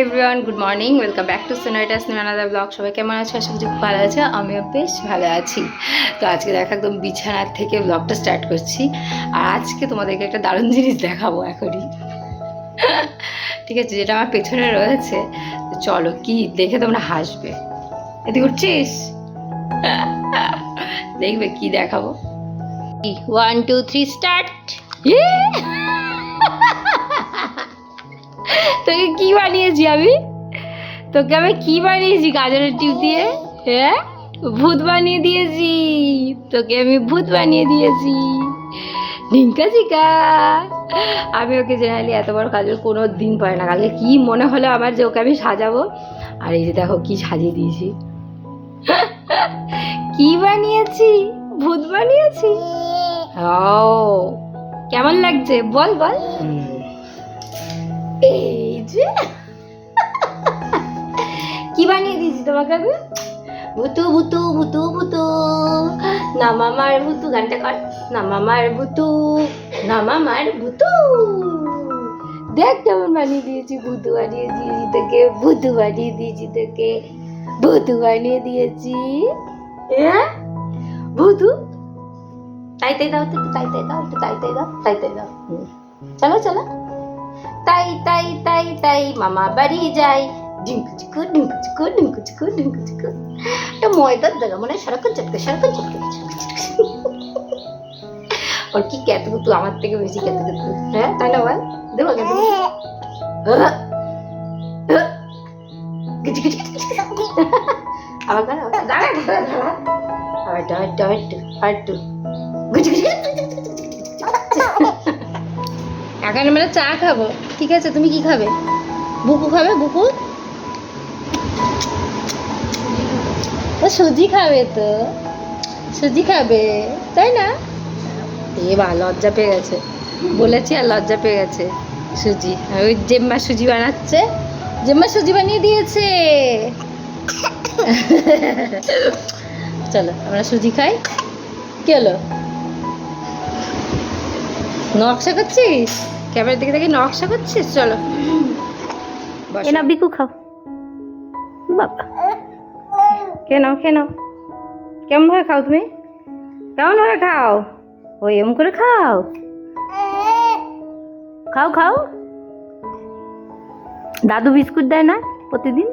Everyone good morning welcome back to সোনাইটাস নিরানাদা blog সবাই কেমন আছো? আশা করছি খুব ভালো আছে। আমিও বেশ ভালো আছি। তো আজকে দেখা একদম বিছানার থেকে ব্লগটা স্টার্ট করছি। আর আজকে তোমাদেরকে একটা দারুণ জিনিস দেখাবো এখনই। ঠিক আছে যেটা আমার পেছনে রয়েছে। তো চলো কি দেখে তোমরা হাসবে। এদিকে উঠছিস? দেখবে কি দেখাবো। ওয়ান টু থ্রি স্টার্ট তোকে কি বানিয়েছি আমি? তোকে আমি কি বানিয়েছি গাজরের টিপ দিয়ে? হ্যাঁ? ভূত বানিয়ে দিয়েছি। তোকে আমি ভূত বানিয়ে দিয়েছি। ঢিঙ্কা চিকা আমি ওকে জেনারেলি এত বড় কাজল কোনো দিন পারে না। কালকে কি মনে হলো আমার যে ওকে আমি সাজাবো? আর এই যে দেখো কি সাজিয়ে দিয়েছি। কি বানিয়েছি? ভূত বানিয়েছি? ও, কেমন লাগছে? বল বল। এই যে। কি বানিয়ে দিয়েছি তোমাকে আমি ভুতু ভুতু ভুতু ভুতু। নামামার ভুতু, গানটা কর। নামামার ভুতু নামামার ভুতু। দেখ কেমন বানিয়ে দিয়েছি, ভুতু বানিয়ে দিয়েছি তোকে, ভুতু বানিয়ে দিয়েছি তোকে, ভুতু বানিয়ে দিয়েছি। হ্যাঁ ভুতু? তাই তাই দাও তাই তাই দাও তাই তাই দাও, তাই তাই দাও। চলো চলো। তাই তাই তাই তাই মামা বাড়ি যাই ঢিঙ্কু চিকু ঢিঙ্কু চিকু ঢিঙ্কু চিকু ঢিঙ্কু চিকু একটা ময়দার দেখা মানে সারাক্ষণ চটকে সারাক্ষণ চটকে ওর কি ক্যাত কুতু আমার থেকে বেশি ক্যাত কুতু হ্যাঁ তাই না বল দেবো ক্যাত আবার দাঁড়া দাঁড়া দাঁড়া আবার একটু আরেকটু আরেকটু আরেকটু গুচি গুচি এখন আমরা চা খাব। ঠিক আছে, তুমি কি খাবে? বুকু খাবে, বুকু? সুজি খাবে তো। সুজি খাবে, তাই না? এ বা, লজ্জা পেয়ে গেছে। বলেছি আর লজ্জা পেয়ে গেছে। সুজি, আর ওই জেম্মা সুজি বানাচ্ছে। জেম্মা সুজি বানিয়ে দিয়েছে। চলো, আমরা সুজি খাই। কি হলো? নকশা করছিস? ক্যামেরার দিকে দেখে নকশা করছিস? চলো। এ না বিকু খাও। বাবা। কে নাও কে নাও। কেমন ভাবে খাও তুমি? কেমন ভাবে খাও? ওই এম করে খাও। খাও খাও। দাদু বিস্কুট দেয় না প্রতিদিন?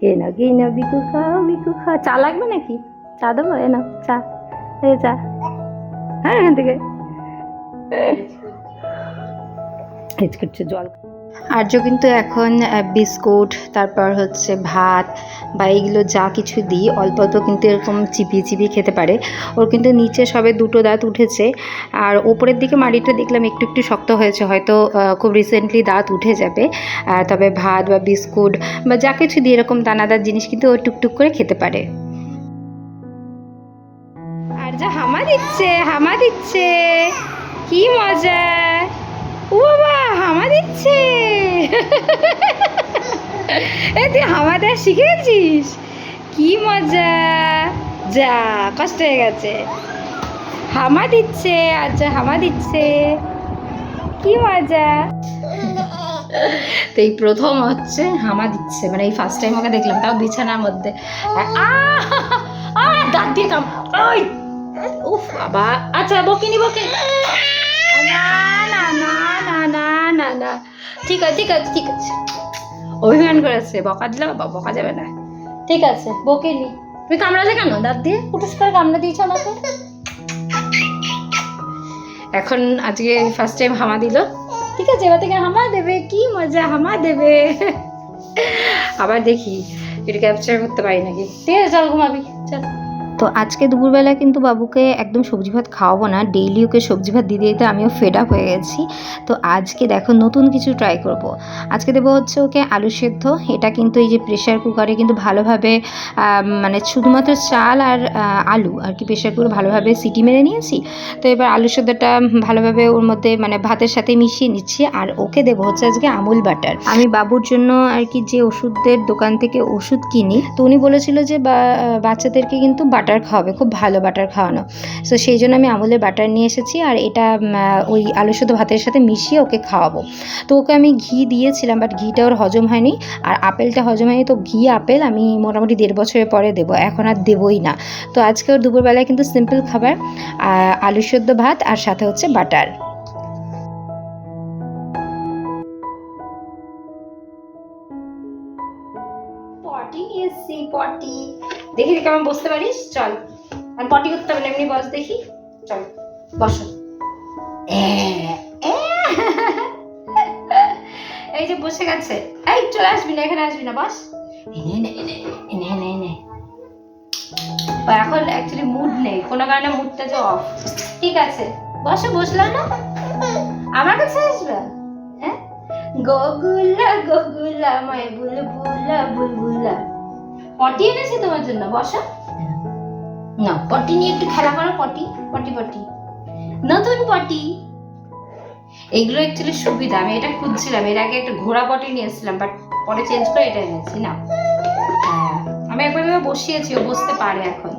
কে না কে না বিকু খাও বিকু খাও। চা লাগবে নাকি? চা দেবো? এ না চা। এই চা হ্যাঁ এখান থেকে। জল। আর্য কিন্তু এখন বিস্কুট তারপর হচ্ছে ভাত বা এইগুলো যা কিছু দিই অল্প অল্প কিন্তু এরকম চিপিয়ে চিপিয়ে খেতে পারে। ওর কিন্তু নিচে সবে দুটো দাঁত উঠেছে। আর ওপরের দিকে মাড়িটা দেখলাম একটু একটু শক্ত হয়েছে হয়তো খুব রিসেন্টলি দাঁত উঠে যাবে। তবে ভাত বা বিস্কুট বা যা কিছু দিয়ে এরকম দানাদার জিনিস কিন্তু ও টুকটুক করে খেতে পারে। দিচ্ছে, হামা দিচ্ছে। কি মজা। ও বাবা, হামা দিচ্ছে। এ, তুই হামা দেওয়া শিখে গেছিস কি মজা। যা, কষ্ট হয়ে গেছে। হামা দিচ্ছে আচ্ছা হামা দিচ্ছে। কি মজা। তো এই প্রথম হচ্ছে হামা দিচ্ছে মানে এই ফার্স্ট টাইম ওকে দেখলাম, তাও বিছানার মধ্যে। আহ! দাঁত দিয়ে কাম ওই! বাবা আচ্ছা বকিনি বকে। না না না না না না না। ঠিক আছে ঠিক আছে ঠিক আছে। অভিমান করেছে, বকা দিলে বাবা, বকা যাবে না। ঠিক আছে বকেনি তুমি কামড়ালে কেন? দাঁত দিয়ে? পুটুস করে কামড়া দিয়েছ আমাকে? এখন আজকে ফার্স্ট টাইম হামা দিল। ঠিক আছে, এবার থেকে হামা দেবে, কি মজা, হামা দেবে। আবার দেখি, এটা ক্যাপচার করতে পারি নাকি? ঠিক আছে, চল, ঘুমাবি, চল। তো আজকে দুপুরবেলা কিন্তু বাবুকে একদম সবজি ভাত খাওয়াবো না ডেইলি ওকে সবজি ভাত দিতে দিতে আমিও ফেড আপ হয়ে গেছি। তো আজকে দেখো নতুন কিছু ট্রাই করব। আজকে দেবো হচ্ছে ওকে আলু সেদ্ধ, এটা কিন্তু এই যে প্রেশার কুকারে কিন্তু ভালোভাবে মানে শুধুমাত্র চাল আর আলু আর কি প্রেশার কুকার ভালোভাবে সিটি মেরে নিয়েছি। তো এবার আলু সেদ্ধটা ভালোভাবে ওর মধ্যে মানে ভাতের সাথে মিশিয়ে নিচ্ছি আর ওকে দেবো হচ্ছে আজকে আমুল বাটার। আমি বাবুর জন্য আর কি যে ওষুধের দোকান থেকে ওষুধ কিনি, তো উনি বলেছিল যে বাচ্চাদেরকে কিন্তু বাটার বাটার খাওয়াবে, খুব ভালো বাটার খাওয়ানো। সো সেই জন্য আমি আমুলের বাটার নিয়ে এসেছি আর এটা ওই আলু শুদ্ধ ভাতের সাথে মিশিয়ে ওকে খাওয়াবো। তো ওকে আমি ঘি দিয়েছিলাম বাট ঘিটা ওর হজম হয়নি। আর আপেলটা হজম হয়নি, তো ঘি, আপেল আমি মোটামুটি দেড় বছরের পরে দেবো, এখন আর দেবই না। তো আজকে ওর দুপুরবেলায় কিন্তু সিম্পল খাবার আলু সেদ্ধ ভাত আর সাথে হচ্ছে বাটার পটি নিয়ে পটি। দেখি দেখি কেমন বসতে পারিস? চল। আর পটি করতে হবে না, এমনি বস দেখি। চল, বসো। এই যে বসে গেছে। এই, চলে আসবি না, এখানে আসবি না, বস। এখন অ্যাকচুয়ালি মুড নেই। কোনো কারণে মুডটা যে অফ ঠিক আছে। বসে, বসলাম না। আমার কাছে আসবে? গগুলা গগুলা মায় বুলবুলা বুলবুলা। পটি এনেছি তোমার জন্য বসা। না পটি নিয়ে একটু খেলা করো পটি পটি পটি। নতুন পটি। এগুলো অ্যাকচুয়ালি সুবিধা আমি এটা খুঁজছিলাম এর আগে একটা ঘোড়া পটি নিয়ে এসেছিলাম বাট পরে চেঞ্জ করে এটা এনেছি না হ্যাঁ আমি একবার বসিয়েছি ও বসতে পারে এখন।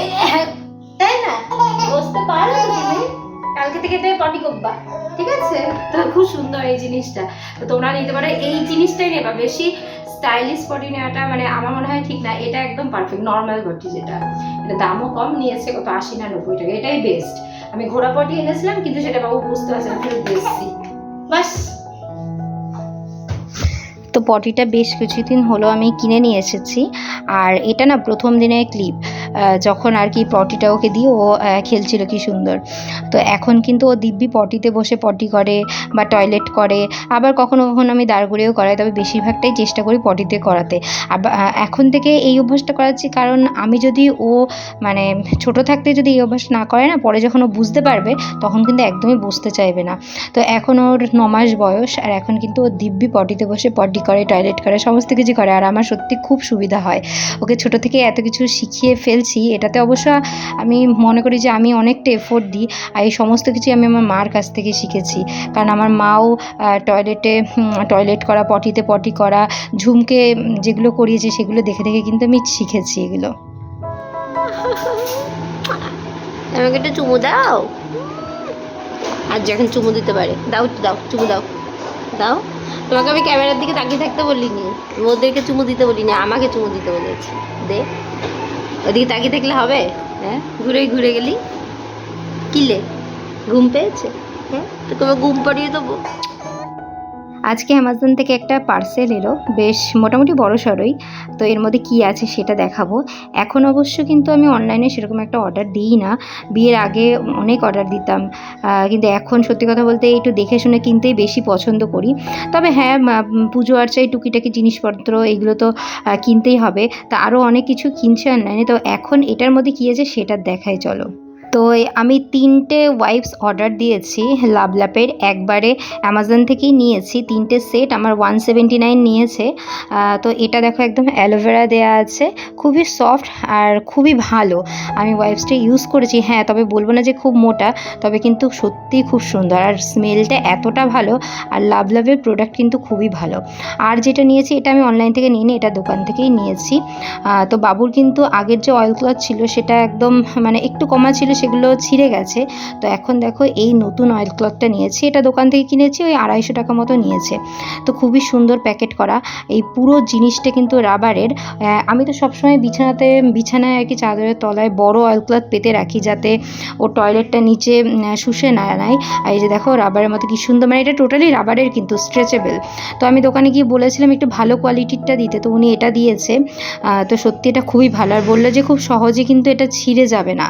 এই, হ্যাঁ, তাই না? বসতে পারো তো তুমি? থেকে তুমি পটি করবা, ঠিক আছে? তো খুব সুন্দর এই জিনিসটা। তো তোমরা নিতে পারো, এই জিনিসটাই নেবা। বেশি স্টাইলিশ পটি নেওয়াটা মানে আমার মনে হয় ঠিক না, এটা একদম পারফেক্ট নর্মাল পটি যেটা। এটা দামও কম নিয়েছে কত আশি না নব্বই টাকা, এটাই বেস্ট আমি ঘোড়া পটি এনেছিলাম, কিন্তু সেটা বাবু বুঝতে পারছি না ফেরত এসেছি বাস। তো পটিটা বেশ কিছুদিন হলো আমি কিনে নিয়ে এসেছি। আর এটা না প্রথম দিনের ক্লিপ যখন আর কি পটিটা ওকে দিয়ে ও খেলছিল কি সুন্দর। তো এখন কিন্তু ও দিব্যি পটিতে বসে পটি করে বা টয়লেট করে, আবার কখনো কখনো আমি দাঁড় করেও করাই, তবে বেশিরভাগটাই চেষ্টা করি পটিতে করাতে। আবার এখন থেকে এই অভ্যাসটা করাচ্ছি কারণ আমি যদি ও মানে ছোট থাকতে যদি এই অভ্যাস না করে না, পরে যখন ও বুঝতে পারবে, তখন কিন্তু একদমই বুঝতে চাইবে না। তো এখন ওর ন মাস বয়স, আর এখন কিন্তু ও দিব্যি পটিতে বসে পটি করে টয়লেট করে, সমস্ত কিছু করে। আর আমার সত্যি খুব সুবিধা হয়। ওকে ছোট থেকে এত কিছু শিখিয়ে ফেলছি, এটাতে অবশ্য আমি মনে করি যে আমি অনেকটা এফোর্ট দিই। আর এই সমস্ত কিছু আমি আমার মার কাছ থেকে শিখেছি। কারণ আমার মাও টয়লেটে টয়লেট করা, পটিতে পটি করা, ঝুমকে যেগুলো করিয়েছে সেগুলো দেখে দেখে কিন্তু আমি শিখেছি এগুলো। আমাকে একটু চুমু দাও। আর যখন চুমু দিতে পারে, দাও দাও, চুমু দাও। দাও। তোমাকে আমি ক্যামেরার দিকে তাকিয়ে থাকতে বলিনি, ওদেরকে চুমু দিতে বলিনি, আমাকে চুমু দিতে বলেছি। দে, ওদিকে তাকিয়ে থাকলে হবে? হ্যাঁ ঘুরে ঘুরে গেলি? কিলে ঘুম পেয়েছে? হ্যাঁ তো তোমার ঘুম পাড়িয়ে দেবো। আজকে অ্যামাজন থেকে একটা পার্সেল এলো, বেশ মোটামুটি বড় সড়ই। তো এর মধ্যে কি আছে সেটা দেখাবো। এখন অবশ্য কিন্তু আমি অনলাইনে সেরকম একটা অর্ডার দিই না। বিয়ের আগে অনেক অর্ডার দিতাম। কিন্তু এখন সত্যি কথা বলতে একটু দেখে শুনে কিনতেই বেশি পছন্দ করি। তবে হ্যাঁ পুজো আর্চাই টুকিটাকি জিনিসপত্র, এগুলো তো কিনতেই হবে। তা আরও অনেক কিছু কিনছে অনলাইনে তো এখন এটার মধ্যে কী আছে সেটা দেখাই, চলো। তো আমি তিনটে ওয়াইপস অর্ডার দিয়েছি লাভলাপের একবারে অ্যামাজন থেকেই নিয়েছি। তিনটে সেট আমার ওয়ান সেভেন্টি নাইন নিয়েছে তো এটা দেখো একদম অ্যালোভেরা দেওয়া আছে। খুবই সফট আর খুবই ভালো। আমি ওয়াইপসটা ইউজ করেছি। হ্যাঁ তবে বলব না যে খুব মোটা, তবে কিন্তু সত্যিই খুব সুন্দর। আর স্মেলটা এতটা ভালো আর লাভ লাভের প্রোডাক্ট কিন্তু খুবই ভালো। আর যেটা নিয়েছি, এটা আমি অনলাইন থেকে নিয়ে এটা দোকান থেকেই নিয়েছি। তো বাবুর কিন্তু আগের যে অয়েল ক্লথ ছিল, সেটা একদম মানে একটু কমা ছিল সেগুলো ছিঁড়ে গেছে। তো এখন দেখো এই নতুন অয়েল ক্লথটা নিয়েছি। এটা দোকান থেকে কিনেছি, ওই আড়াইশো টাকা মতো নিয়েছে। তো খুবই সুন্দর প্যাকেট করা। এই পুরো জিনিসটা কিন্তু রাবারের আমি তো সবসময় বিছানাতে, বিছানায় আর কি চাদরের তলায় বড় অয়েল ক্লথ পেতে রাখি, যাতে ও টয়লেটটা নিচে শুষে না নেয়। এই যে দেখো রাবারের মতো কি সুন্দর মানে এটা টোটালি রাবারের কিন্তু স্ট্রেচেবল তো আমি দোকানে গিয়ে বলেছিলাম একটু ভালো কোয়ালিটিরটা দিতে, তো উনি এটা দিয়েছে। তো সত্যি এটা খুবই ভালো। আর বলল যে খুব সহজে কিন্তু এটা ছিঁড়ে যাবে না।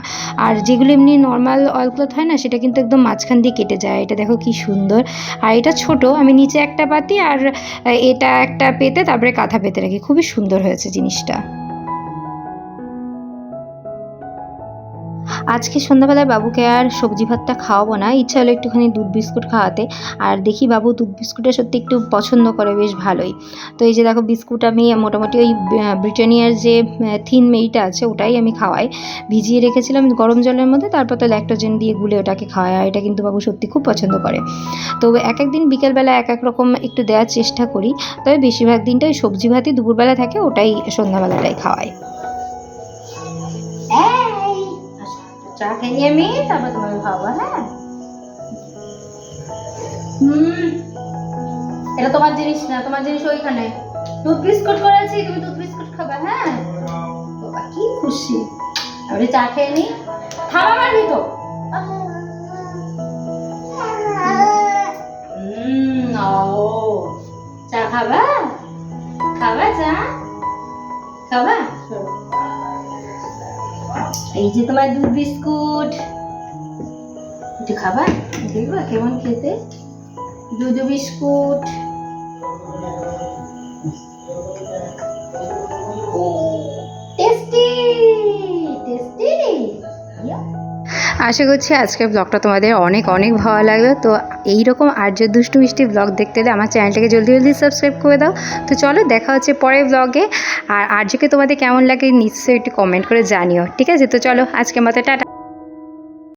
আর যেগুলো এমনি নর্মাল অয়েল ক্লথ হয় না, সেটা কিন্তু একদম মাঝখান দিয়ে কেটে যায়। এটা দেখো কি সুন্দর। আর এটা ছোট, আমি নিচে একটা পাতি আর এটা একটা পেতে তারপরে কাঁথা পেতে রাখি। খুবই সুন্দর হয়েছে জিনিসটা। আজকে সন্ধ্যাবেলায় বাবুকে আর সবজি ভাতটা খাওয়াবো না। ইচ্ছা হলো একটুখানি দুধ বিস্কুট খাওয়াতে। আর দেখি বাবু দুধ বিস্কুটটা সত্যি একটু পছন্দ করে বেশ ভালোই। তো এই যে দেখো বিস্কুট আমি মোটামুটি ওই ব্রিটানিয়ার যে থিন মেইটা আছে ওটাই আমি খাওয়াই। ভিজিয়ে রেখেছিলাম গরম জলের মধ্যে, তারপর তো ল্যাক্টোজেন দিয়ে গুলে ওটাকে খাওয়াই। আর এটা কিন্তু বাবু সত্যি খুব পছন্দ করে। তো এক এক দিন বিকেলবেলা এক এক রকম একটু দেওয়ার চেষ্টা করি। তবে বেশিরভাগ দিনটাই সবজি ভাতই দুপুরবেলা থাকে, ওটাই সন্ধ্যাবেলাটাই খাওয়াই। চা খেয়ে নিয়ে আমি তারপর তোমাকে খাওয়াবো হ্যাঁ? হুম। এটা তোমার জিনিস না, তোমার জিনিস ওইখানে। দুধ বিস্কুট করেছি, তুমি দুধ বিস্কুট খাবে হ্যাঁ? বাবা কি খুশি। আমি চা খেয়ে নি। থামা মারবি তো? চা খাবা? খাবা চা? খাবা? এই যে তোমার দুধ বিস্কুট। একটু খাবার? দেখবা কেমন খেতে? দুধ বিস্কুট। আশা করছি আজকের ব্লগটা তোমাদের অনেক অনেক ভালো লাগল। তো এই এইরকম আর্য দুষ্টু মিষ্টি ব্লগ দেখতে হলে আমার চ্যানেলটাকে জলদি জলদি সাবস্ক্রাইব করে দাও। তো চলো দেখা হচ্ছে পরের ব্লগে আর আর্যকে তোমাদের কেমন লাগে নিশ্চয়ই একটু কমেন্ট করে জানিও। ঠিক আছে? তো চলো আজকের মতো, টাটা।